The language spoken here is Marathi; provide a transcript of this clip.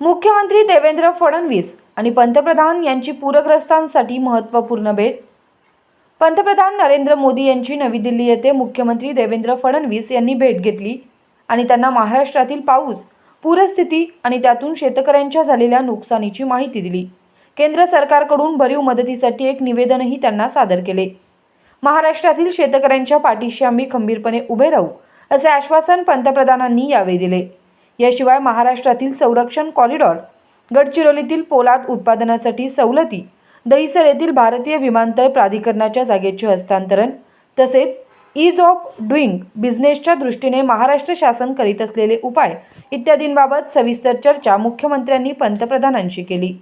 मुख्यमंत्री देवेंद्र फडणवीस आणि पंतप्रधान यांची पूरग्रस्तांसाठी महत्त्वपूर्ण भेट. पंतप्रधान नरेंद्र मोदी यांची नवी दिल्ली येथे मुख्यमंत्री देवेंद्र फडणवीस यांनी भेट घेतली आणि त्यांना महाराष्ट्रातील पाऊस पूरस्थिती आणि त्यातून शेतकऱ्यांच्या झालेल्या नुकसानीची माहिती दिली. केंद्र सरकारकडून भरीव मदतीसाठी एक निवेदनही त्यांना सादर केले. महाराष्ट्रातील शेतकऱ्यांच्या पाठीशी आम्ही खंबीरपणे उभे राहू असे आश्वासन पंतप्रधानांनी यावेळी दिले. याशिवाय महाराष्ट्रातील संरक्षण कॉरिडॉर गडचिरोलीतील पोलाद उत्पादनासाठी सवलती दहिसर येथील भारतीय विमानतळ प्राधिकरणाच्या जागेचे हस्तांतरण तसेच ईज ऑफ डुईंग बिझनेसच्या दृष्टीने महाराष्ट्र शासन करीत असलेले उपाय इत्यादींबाबत सविस्तर चर्चा मुख्यमंत्र्यांनी पंतप्रधानांशी केली.